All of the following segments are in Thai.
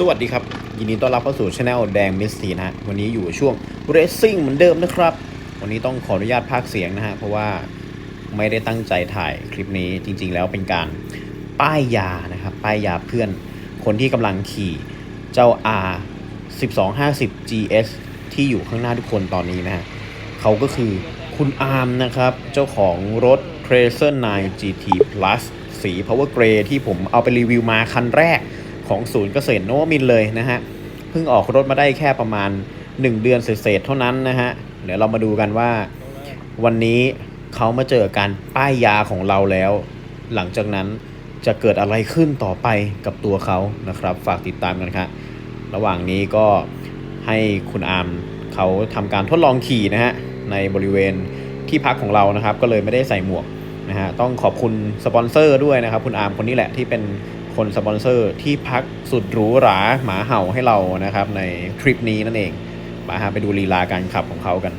สวัสดีครับ ยินดีต้อนรับเข้าสู่ช anel แดงมิสซีนะฮะวันนี้อยู่ช่วงเรซซิ่งเหมือนเดิมนะครับ วันนี้ต้องขออนุญาตพากเสียงนะฮะเพราะว่าไม่ได้ตั้งใจถ่ายคลิปนี้จริง ๆ แล้วเป็นการป้ายยานะครับป้ายยาเพื่อนคนที่กำลังขี่เจ้า R 1250 GS ที่อยู่ข้างหน้าทุกคนตอนนี้นะฮะเขาก็คือคุณอาร์มนะครับ เจ้าของรถ t r a c e r 9 GT Plus สี Power Grey ที่ผมเอาไปรีวิวมาคันแรก ของศูนย์เกษตรโนมินเลยนะฮะ เพิ่งออกรถมาได้แค่ประมาณ 1 เดือนเศษเท่านั้นนะฮะ เดี๋ยวเรามาดูกันว่า วันนี้เขามาเจอการป้ายยาของเราแล้ว หลังจากนั้นจะเกิดอะไรขึ้นต่อไปกับตัวเขานะครับ ฝากติดตามกันครับระหว่างนี้ก็ให้คุณอาร์มเขาทำการทดลองขี่นะฮะในบริเวณที่พักของเรานะครับ ก็เลยไม่ได้ใส่หมวกนะฮะต้องขอบคุณสปอนเซอร์ด้วยนะครับ คุณอาร์มคนนี้แหละที่เป็น คนสปอนเซอร์ที่พักสุดหรูหราหมาเห่าให้เรานะครับในทริปนี้นั่นเองมาฮะไปดูลีลาการขับของเขากัน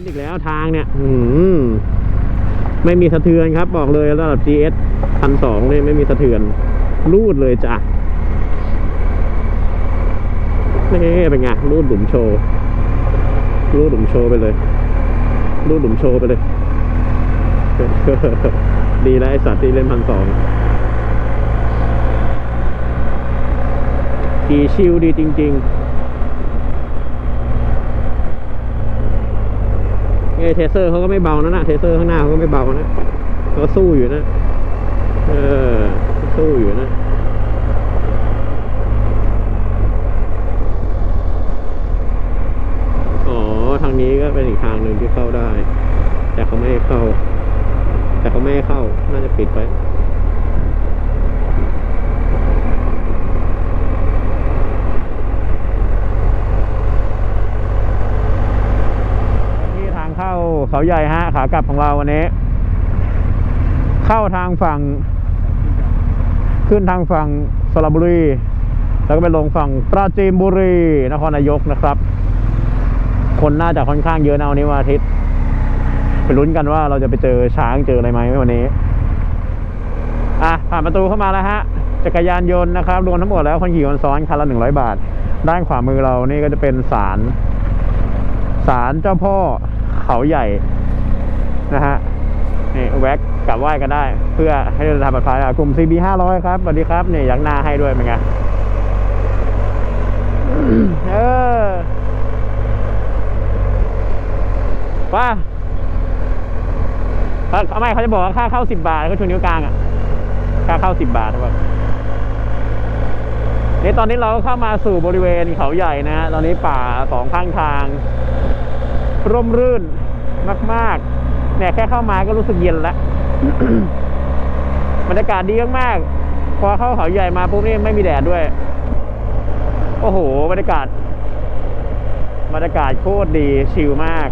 นอีกแล้วทางเนี่ย อืไม่มีสะเทือนครับ บอกเลยระดับ GS พันสองเลยไม่มีสะเทือน รูดเลยจ้ะนี่เป็นไงรูดหลุมโชว์ รูดหลุมโชว์ไปเลย รูดหลุมโชว์ไปเลย ดีแล้วไอสัตว์ที่เล่นพันสองขี่ชิลดีจริง ๆ ไง เทเซอร์เขาก็ไม่เบานะนะเทเซอร์ข้างหน้าเขาก็ไม่เบานะเขาสู้อยู่นะ เออ สู้อยู่นะอ๋อทางนี้ก็เป็นอีกทางหนึ่งที่เข้าได้ แต่เขาไม่ให้เข้า แต่เขาไม่ให้เข้า น่าจะปิดไป ที่ทาง เขาเขาใหญ่ฮะขากลับของเราวันนี้ เข้าทางฝั่ง ขึ้นทางฝั่งสระบุรี แล้วก็ไปลงฝั่งปราจีนบุรี นครนายกนะครับ คนน่าจะค่อนข้างเยอะนะวันนี้วันอาทิตย์ไปลุ้นกันว่าเราจะไปเจอช้างเจออะไรไหมวันนี้อะผ่านประตูเข้ามาแล้วฮะจักรยานยนต์นะครับรวมทั้งหมดแล้วคนขี่คนซ้อนคันละหนึ่งร้อยบาท ด้านขวามือเรานี่ก็จะเป็นศาลศาลเจ้าพ่อ เขาใหญ่นะฮะนี่แวะกลับไหว้กันได้ เพื่อให้เดินทางปลอดภัยกลุ่ม CB 500ครับสวัสดีครับเนี่ยยักหน้าให้ด้วยเป็นไงเออว่าเขาไม่เขาจะบอกว่าค่าเข้าสิบบาทก็ชูนิ้วกลางอะค่าเข้าสิบบาทครับนี่ตอนนี้เราก็เข้ามาสู่บริเวณเขาใหญ่นะฮะตอนนี้ป่าสองข้างทาง ร่มรื่นมากๆเนี่ยแค่เข้ามาก็รู้สึกเย็นแล้วบรรยากาศดีมากๆ พอเข้าเขาใหญ่มาปุ๊บนี่ไม่มีแดดด้วย โอ้โห บรรยากาศ บรรยากาศโคตรดีชิลมาก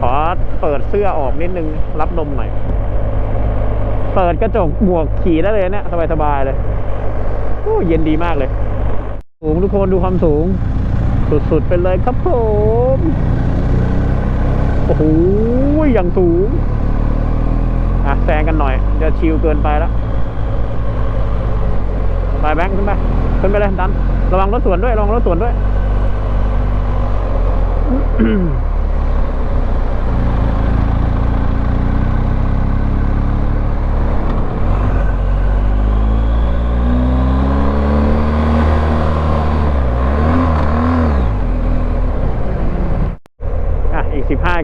ขอเปิดเสื้อออกนิดนึง รับลมหน่อย เปิดกระจกหมวกขี่ได้เลยเนี่ยสบายๆเลยโอ้เย็นดีมากเลยสูงทุกคนดูความสูง สุดๆไปเลยครับผม โอ้โหอย่างสูง อะแซงกันหน่อย จะชิวเกินไปแล้ว ไปแบงค์ขึ้นไป ขึ้นไปเลยดัน ระวังรถสวนด้วย ระวังรถสวนด้วย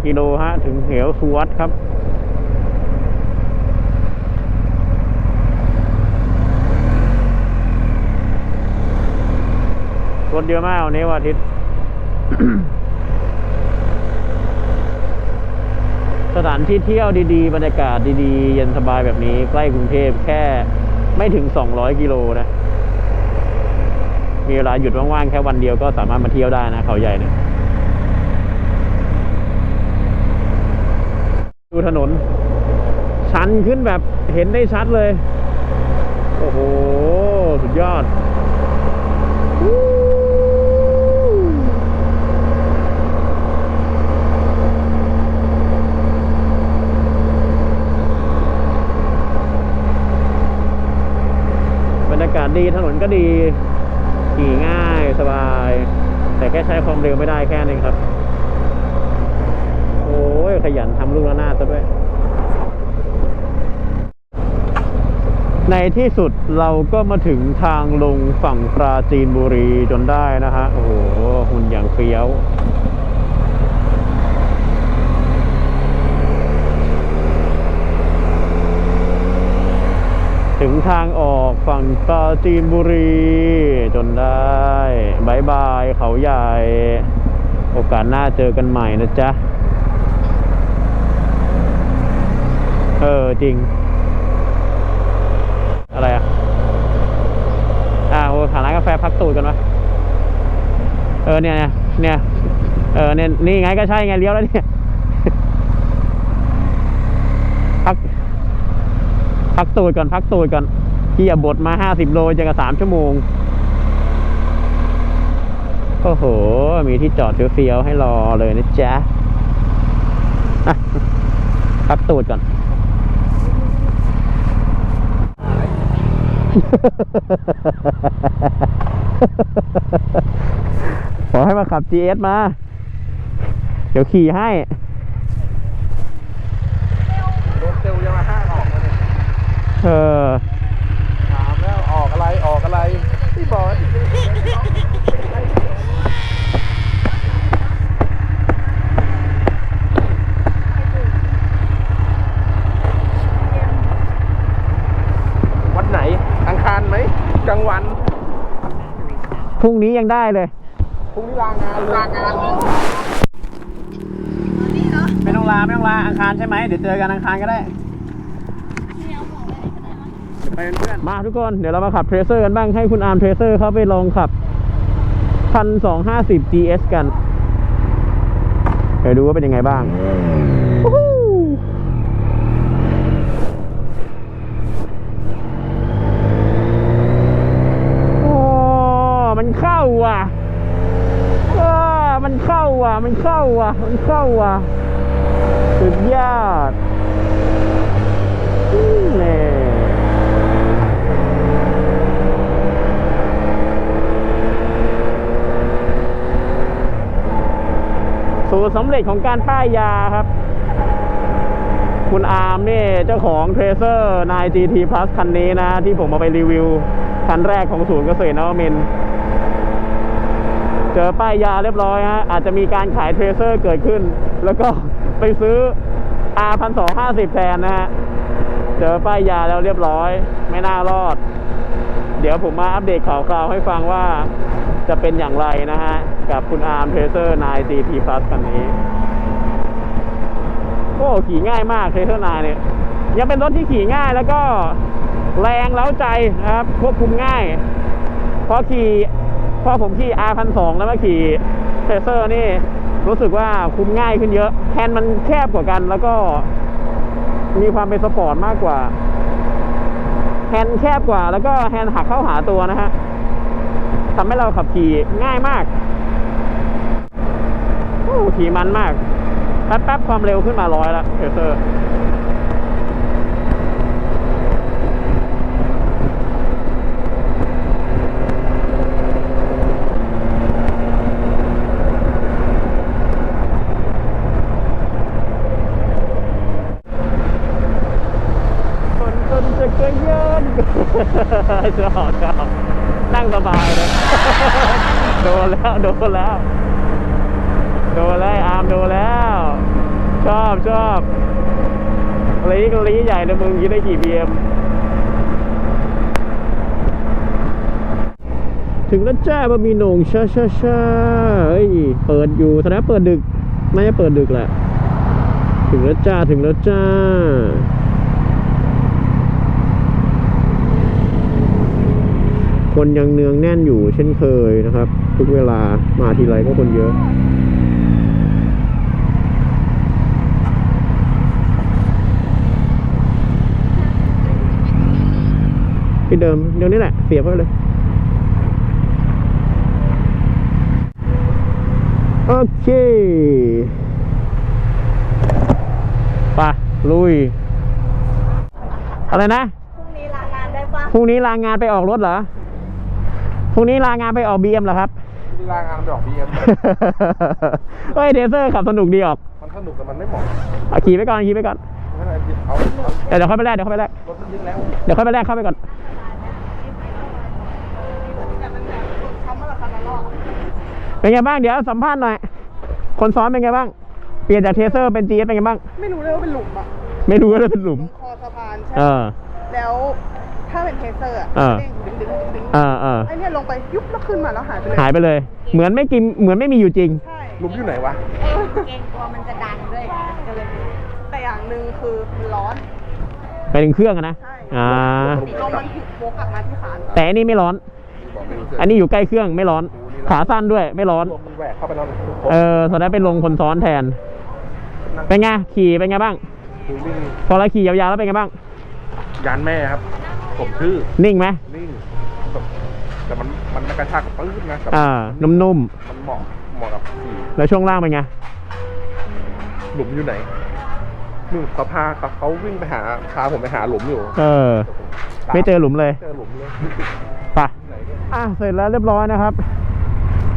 กิโลฮะ ถึงเหวสุวัตครับ รถเยอะมากวันนี้วันอาทิตย์สถานที่เที่ยวดีๆ บรรยากาศดีๆ เย็นสบายแบบนี้ ใกล้กรุงเทพแค่ไม่ถึงสองร้อยกิโลนะ มีเวลาหยุดว่างๆ แค่วันเดียวก็สามารถมาเที่ยวได้นะ เขาใหญ่เนี่ย ดูถนน ชันขึ้นแบบเห็นได้ชัดเลย โอ้โห สุดยอดบรรยากาศดีถนนก็ดีขี่ง่ายสบาย แต่แค่ใช้ความเร็วไม่ได้แค่นี้ครับ โอ้ ยขยันทำลูกระนาดซะด้วย ในที่สุดเราก็มาถึงทางลงฝั่งปราจีนบุรีจนได้นะฮะ โอ้โห หุ่นอย่างเฟี้ยวถึงทางออกฝั่งปราจีนบุรี จนได้บายบายเขาใหญ่ โอกาสหน้าเจอกันใหม่นะจ๊ะ เออ จริง อะไรอะ อ่าโอ้หาร้านกาแฟพักตูดกันวะเออเนี่ยเนี่ยเออเนี่ยนี่ไงก็ใช่ไงเลี้ยวแล้วเนี่ยพักพักตูดก่อนพักตูดก่อนที่อย่าบดมาห้าสิบโลจะกับสามชั่วโมงโอ้โห มีที่จอดเฟี้ยวให้รอเลยนะจ๊ะพักตูดก่อน ขอให้มาขับ GS มา เดี๋ยวขี่ให้รถเซลยังมาห้าออกมาเนี่ย เออ ถามแล้วออกอะไรออกอะไรพี่บอย วันไหน อังคารไหมกลางวัน พรุ่งนี้ยังได้เลย พรุ่งนี้ลางานลางานเลยไม่ต้องลาไม่ต้องลาอังคารใช่ไหมเดี๋ยวเจอกันอังคารก็ได้ไปเป็นเพื่อนมาทุกคนเดี๋ยวเรามาขับเทรเซอร์กันบ้างให้คุณอาร์มเทรเซอร์เขาไปลองขับพันสองห้าสิบ GS กัน เดี๋ยวดูว่าเป็นยังไงบ้างวู้ฮู้โอ้ มัน เข้าว่ะเออมันเข้าว่ะ มันเข้าว่ะ มันเข้าว่ะ สุดยอดอืมแน่สูตรสำเร็จของการป้ายยาครับ คุณอาร์มนี่เจ้าของ Tracer 9 GT Plus คันนี้นะ ที่ผมเอาไปรีวิว คันแรกของศูนย์เกษตรนวมินทร์ เจอป้ายยาเรียบร้อยฮะอาจจะมีการขาย Tracer เกิดขึ้น แล้วก็ไปซื้อ R 1 2 5 0แทนนะฮะ เจอป้ายยาแล้วเรียบร้อย ไม่น่ารอด เดี๋ยวผมมาอัปเดตข่าวคราวให้ฟังว่าจะเป็นอย่างไรนะฮะ กับคุณอาร์มเทรเซอร์9 GT Plus คันนี้ โอ้ขี่ง่ายมากเทรเซอร์9เนี่ย ยังเป็นรถที่ขี่ง่ายแล้วก็แรงเล้าใจนะครับ ควบคุมง่าย พอขี่ พอผมขี่ R 1 2แล้วมาขี่เทเซอร์นี่รู้สึกว่าคุ้มง่ายขึ้นเยอะแฮนด์มันแคบกว่ากัน แล้วก็มีความเป็นสปอร์ตมากกว่าแฮนด์แคบกว่า แล้วก็แฮนด์หักเข้าหาตัวนะฮะทำให้เราขับขี่ง่ายมากขี่มันมากแป๊บๆความเร็วขึ้นมาร้อยแล้วเทเซอร์ คนคนจะกระยาน ชอบชอบนั่งสบายเลยโดนแล้วโดนแล้ว โดนแล้วอาร์มโดนแล้ว ชอบชอบลีกลีใหญ่นะมึงคิดได้กี่บีเอ็มถึงแล้วจ้าบะหมี่โหน่งชาชาชาเฮ้ย เปิดอยู่แสดงเปิดดึกไม่ใช่เปิดดึกแหละ ถึงแล้วจ้า ถึงแล้วจ้า คนยังเนืองแน่นอยู่เช่นเคยนะครับ ทุกเวลามาทีไรก็คนเยอะที่เดิมเดี๋ยวนี้แหละ เสียบเข้าไปเลยโอเคไปลุย อะไรนะ พรุ่งนี้ลางานได้ปะพรุ่งนี้ลางานไปออกรถเหรอ พรุ่งนี้ลางานไปออกบีเอ็มเหรอครับที่ลางานไปออกบีเอ็มเฮ้ยเดเซอร์ขับสนุกดีออก มันสนุกแต่มันไม่เหมาะเอาขี่ไปก่อนขี่ไปก่อนไม่เป็นไรเอาเอาเดี๋ยวเดี๋ยวค่อยไปแลกเดี๋ยวค่อยไปแลกรถมันเยอะแล้วเดี๋ยวค่อยไปแลกเข้าไปก่อนแต่มันแบบเขามาราคาละรอบเป็นไงบ้างเดี๋ยวสัมภาษณ์หน่อย คนซ้อนเป็นไงบ้าง เปลี่ยนจากเทเซอร์เป็น GS เป็นไงบ้าง ไม่รู้เลยว่าเป็นหลุมอะไม่รู้ว่าจะเป็นหลุม คอสะพานใช่เอไหมอแล้ว ถ้าเป็นเทเซอร์อะเออเด้งดึงดึงดึงดึงเออเออไอเนี่ยลงไปยุบแล้วขึ้นมาแล้วหายไปเลยหายไปเลย เหมือนไม่กินเหมือนไม่มีอยู่จริง ใช่ หลุมอยู่ไหนวะ เกรงกลัวมันจะดันด้วยก็เลยแต่อย่างหนึ่งคือมันร้อน ไปถึงเครื่องอะนะใช่ อ่าลมมันผิดโบกกลับมาที่ขาแต่อันนี้ไม่ร้อน บอกไม่รู้สึกอันนี้อยู่ใกล้เครื่องไม่ร้อน ขาสั้นด้วยไม่ร้อน ลมมันแหวกเข้าไปแล้วเออตอนนั้นไปลงคนซ้อนแทน เป็นไงขี่เป็นไงบ้างดูวิ่งพอเราขี่ยาวๆแล้วเป็นไงบ้างยานแม่ครับ ผมชื่อนิ่งไหมนิ่งแบบแต่มันมันกระชากปื้ดนะแต่อ่านุ่มมันเหมาะเหมาะกับขี่ๆแล้วช่วงล่างเป็นไงหลุมอยู่ไหนนู่นเขาพาเขาเขาวิ่งไปหาพาผมไปหาหลุมอยู่ เออ ไม่เจอหลุมเลยเจอหลุมเลยไปไหนเนี่ยอะเสร็จแล้วเรียบร้อยนะครับ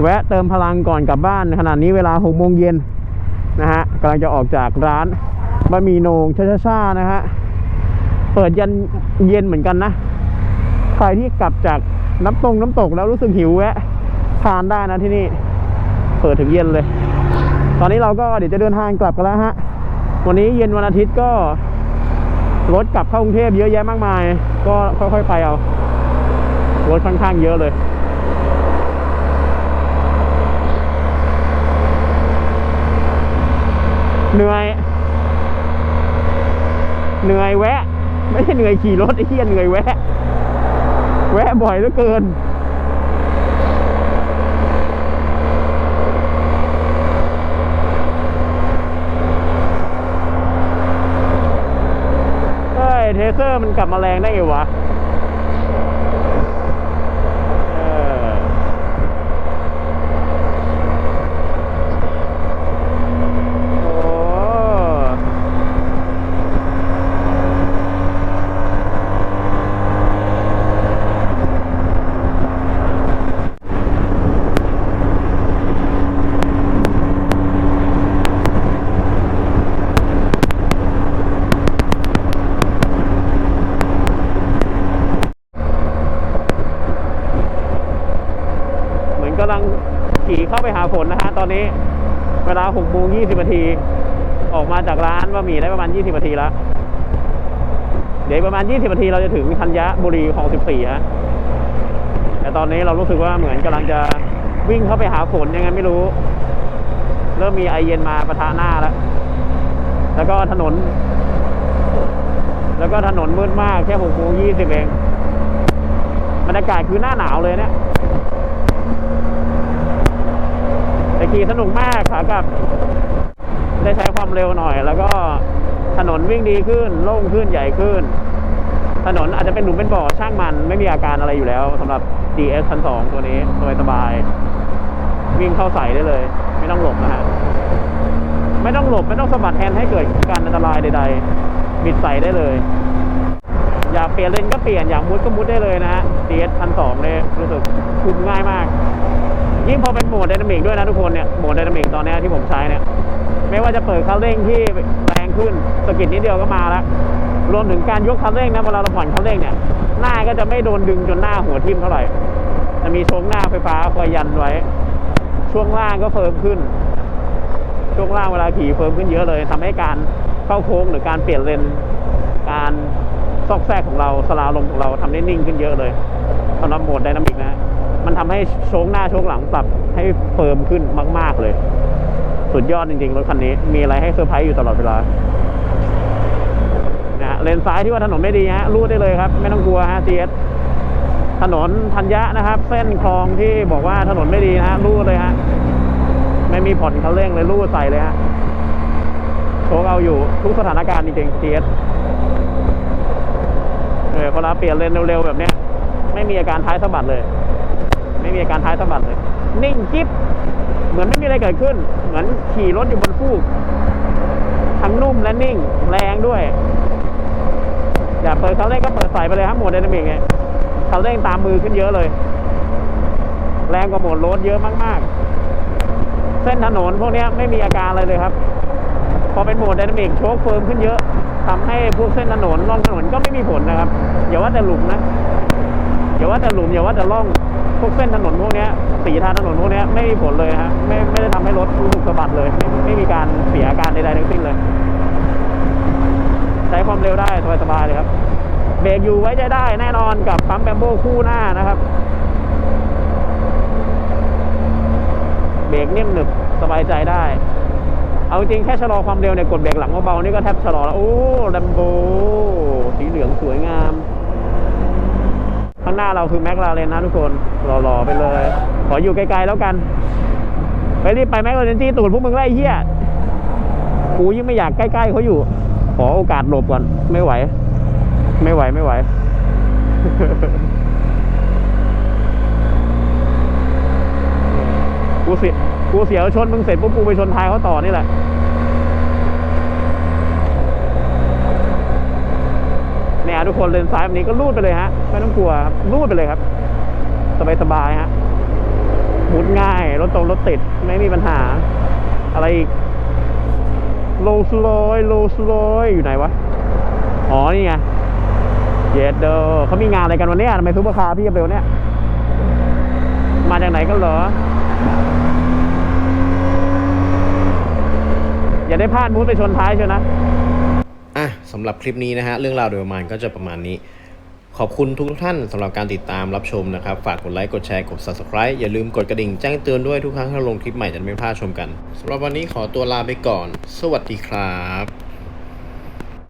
แวะเติมพลังก่อนกลับบ้านขนาดนี้เวลาหกโมงเย็นนะฮะกำลังจะออกจากร้านบะหมี่โหนงช้าๆๆนะฮะ เปิดยัน เย็นเหมือนกันนะ ใครที่กลับจากน้ำตรงน้ำตกแล้วรู้สึกหิวแวะทานได้นะที่นี่ เปิดถึงเย็นเลย ตอนนี้เราก็เดี๋ยวจะเดินทางกลับกันแล้วฮะ วันนี้เย็นวันอาทิตย์ก็รถกลับเข้ากรุงเทพเยอะแยะมากมาย ก็ค่อยๆไปเอา รถค่อนข้างเยอะเลยเหนื่อยเหนื่อยแวะ ไม่ใช่เหนื่อยขี่รถไอ้เหี้ยเหนื่อยแวะ แวะบ่อยเหลือเกินเฮ้ยเทเซอร์มันกลับมาแรงได้ไงวะ เออโอ้เหมือนกำลังขี่เข้าไปหาฝนนะฮะ ตอนนี้เวลา6โมง20นาที ออกมาจากร้านบะหมี่ได้ประมาณ 20นาทีแล้ว เดี๋ยวประมาณ 20นาทีเราจะถึงธัญบุรีของ 14 ฮะ แต่ตอนนี้เรารู้สึกว่าเหมือนกำลังจะวิ่งเข้าไปหาฝนยังไงไม่รู้ เริ่มมีไอเย็นมาประทะหน้าแล้ว แล้วก็ถนน แล้วก็ถนนมืดมากแค่6โมง20เองบรรยากาศคือหน้าหนาวเลยเนี่ย แต่ ขี่สนุกมากขากลับ ได้ใช้ความเร็วหน่อย แล้วก็ถนนวิ่งดีขึ้น โล่งขึ้นใหญ่ขึ้น ถนนอาจจะเป็นหลุมเป็นบ่อช่างมันไม่มีอาการอะไรอยู่แล้วสำหรับ DS คันสองตัวนี้สบายสบายๆวิ่งเข้าใส่ได้เลย ไม่ต้องหลบนะฮะไม่ต้องหลบไม่ต้องสะบัดแฮนด์ให้เกิดการอันตรายใด ๆ บิดใส่ได้เลย อยากเปลี่ยนเลนก็เปลี่ยนอยากมุดก็มุดได้เลยนะฮะ DS คันสองเนี่ยรู้สึกคุมง่ายมาก ยิ่งพอเป็นโหมดไดนามิกด้วยนะทุกคนเนี่ยโหมดไดนามิกตอนนี้ที่ผมใช้เนี่ยไม่ว่าจะเปิดคันเร่งที่แรงขึ้นสกิดนิดเดียวก็มาแล้วรวมถึงการยกคันเร่งนะเวลาเราผ่อนคันเร่งเนี่ยหน้าก็จะไม่โดนดึงจนหน้าหัวทิ่มเท่าไหร่จะมีโชงหน้าไฟฟ้าคอยยันไว้ ช่วงล่างก็เฟิร์มขึ้น ช่วงล่างเวลาขี่เฟิร์มขึ้นเยอะเลยทำให้การเข้าโค้งหรือการเปลี่ยนเลนการซอกแซกของเราสลาลมของเราทำได้นิ่งขึ้นเยอะเลยสำหรับโหมดไดนามิกนะ มันทำให้โชคหน้าโชคหลังปรับให้เฟิร์มขึ้นมาก ๆ เลย สุดยอดจริง ๆ รถคันนี้ มีอะไรให้เซอร์ไพรส์อยู่ตลอดเวลานะฮะเลนซ้ายที่ว่าถนนไม่ดีฮะรูดได้เลยครับ ไม่ต้องกลัวฮะ GS ถนนธัญญะนะครับ เส้นคลองที่บอกว่าถนนไม่ดีนะฮะรูดเลยฮะไม่มีผ่อนคันเร่งเลยรูดใส่เลยฮะโชคเอาอยู่ทุกสถานการณ์จริงๆ GS เออเวลาเปลี่ยนเลนเร็วๆแบบเนี้ยไม่มีอาการท้ายสะบัดเลย ไม่มีอาการท้ายสะบัดเลย นิ่งกิ๊บเหมือนไม่มีอะไรเกิดขึ้น เหมือนขี่รถอยู่บนฟูก ทั้งนุ่มและนิ่ง แรงด้วย อย่าเปิดคันเร่งก็เปิดใส่ไปเลยครับโหมดไดนามิกไงคันเร่งตามมือขึ้นเยอะเลย แรงกว่าโหมดรดเยอะมากๆ เส้นถนนพวกนี้ไม่มีอาการอะไรเลยครับ พอเป็นโหมดไดนามิกโชคเฟิร์มขึ้นเยอะทำให้พวกเส้นถนนร่องถนนก็ไม่มีผลนะครับอย่าว่าแต่หลุมนะอย่าว่าแต่หลุมอย่าว่าแต่ร่อง พวกเส้นถนนพวกนี้สีทางถนนพวกนี้ไม่มีผลเลยฮะไม่ไม่ได้ทำให้รถรู้สึกสะบัดเลยไม่ไม่มีการเสียอาการใดๆทั้งสิ้นเลย ใช้ความเร็วได้สบายๆเลยครับเบรกอยู่ไว้ใจได้แน่นอนกับปั๊มแบมโบคู่หน้านะครับเบรกนิ่มหนึบสบายใจได้ เอาจริงแค่ชะลอความเร็วเนี่ยกดเบรกหลังเบาๆนี่ก็แทบชะลอแล้ว โอ้แลมโบสีเหลืองสวยงาม ข้างหน้าเราคือแม็กลาเรนนะทุกคนรอๆไปเลย ขออยู่ไกลๆแล้วกัน ไปรีบไปแม็กลาเรนจี้ตูดพวกมึงไล่เหี้ยกูยิ่งไม่อยากใกล้ๆเขาอยู่ ขอโอกาสหลบก่อน ไม่ไหว ไม่ไหวไม่ไหว กูเสียกูเสียวชนมึงเสร็จปุ๊บกูไปชนท้ายเขาต่อนี่แหละ เนี่ยทุกคนเลนซ้ายแบบนี้ก็รูดไปเลยฮะไม่ต้องกลัวครับรูดไปเลยครับ สบายสบายๆฮะหมุดง่ายรถตรงรถติดไม่มีปัญหา อะไรอีกโลสโลยโลสโลยอยู่ไหนวะอ๋อนี่ไงเยดเดอเขามีงานอะไรกันวันนี้ทำไมซุปเปอร์คาร์พี่เร็วเนี่ยมาจากไหนกันเหรอ อย่าได้พลาดมุดไปชนท้ายเชียวนะ สำหรับคลิปนี้นะฮะเรื่องราวโดยประมาณก็จะประมาณนี้ ขอบคุณทุกท่านสำหรับการติดตามรับชมนะครับ ฝากกดไลค์กดแชร์กด subscribe อย่าลืมกดกระดิ่งแจ้งเตือนด้วยทุกครั้งที่เราลงคลิปใหม่จะได้ไม่พลาดชมกันสำหรับวันนี้ขอตัวลาไปก่อน สวัสดีครับ